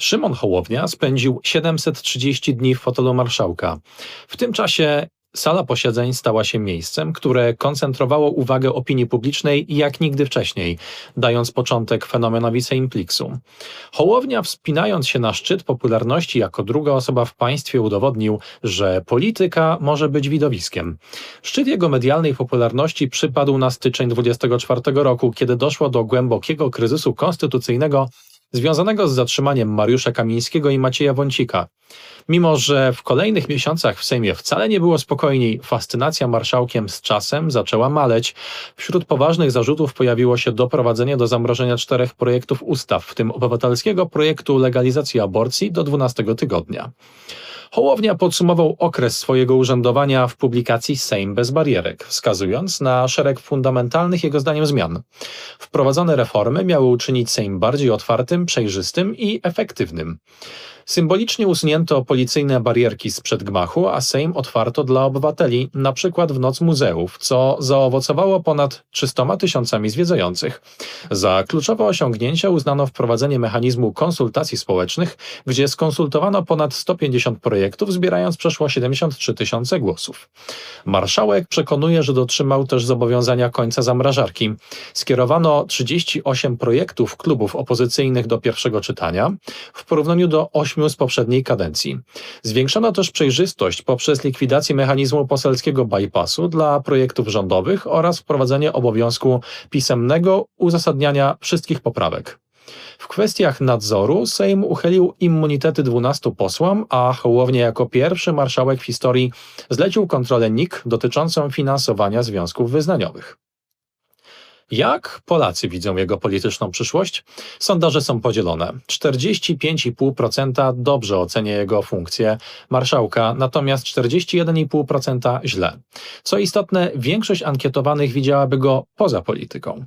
Szymon Hołownia spędził 730 dni w fotelu marszałka. W tym czasie sala posiedzeń stała się miejscem, które koncentrowało uwagę opinii publicznej jak nigdy wcześniej, dając początek fenomenowi Sejmplixu. Hołownia, wspinając się na szczyt popularności jako druga osoba w państwie, udowodnił, że polityka może być widowiskiem. Szczyt jego medialnej popularności przypadł na styczeń 24 roku, kiedy doszło do głębokiego kryzysu konstytucyjnego związanego z zatrzymaniem Mariusza Kamińskiego i Macieja Wącika. Mimo, że w kolejnych miesiącach w Sejmie wcale nie było spokojniej, fascynacja marszałkiem z czasem zaczęła maleć. Wśród poważnych zarzutów pojawiło się doprowadzenie do zamrożenia czterech projektów ustaw, w tym obywatelskiego projektu legalizacji aborcji do 12 tygodnia. Hołownia podsumował okres swojego urzędowania w publikacji Sejm bez barierek, wskazując na szereg fundamentalnych jego zdaniem zmian. Wprowadzone reformy miały uczynić Sejm bardziej otwartym, przejrzystym i efektywnym. Symbolicznie usunięto policyjne barierki sprzed gmachu, a Sejm otwarto dla obywateli, na przykład w Noc Muzeów, co zaowocowało ponad 300 tysiącami zwiedzających. Za kluczowe osiągnięcia uznano wprowadzenie mechanizmu konsultacji społecznych, gdzie skonsultowano ponad 150 projektów, zbierając przeszło 73 tysiące głosów. Marszałek przekonuje, że dotrzymał też zobowiązania końca zamrażarki. Skierowano 38 projektów klubów opozycyjnych do pierwszego czytania, w porównaniu do 8 z poprzedniej kadencji. Zwiększono też przejrzystość poprzez likwidację mechanizmu poselskiego bypassu dla projektów rządowych oraz wprowadzenie obowiązku pisemnego uzasadniania wszystkich poprawek. W kwestiach nadzoru Sejm uchylił immunitety 12 posłom, a Hołownia jako pierwszy marszałek w historii zlecił kontrolę NIK dotyczącą finansowania związków wyznaniowych. Jak Polacy widzą jego polityczną przyszłość? Sondaże są podzielone. 45,5% dobrze ocenia jego funkcję marszałka, natomiast 41,5% źle. Co istotne, większość ankietowanych widziałaby go poza polityką.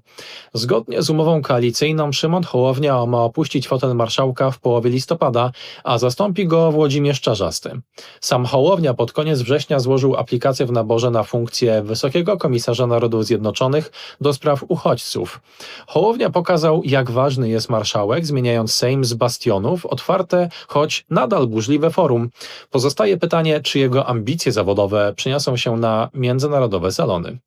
Zgodnie z umową koalicyjną Szymon Hołownia ma opuścić fotel marszałka w połowie listopada, a zastąpi go Włodzimierz Czarzasty. Sam Hołownia pod koniec września złożył aplikację w naborze na funkcję Wysokiego Komisarza Narodów Zjednoczonych do spraw uchodźców. Hołownia pokazał, jak ważny jest marszałek, zmieniając Sejm z bastionów otwarte, choć nadal burzliwe forum. Pozostaje pytanie, czy jego ambicje zawodowe przeniosą się na międzynarodowe salony.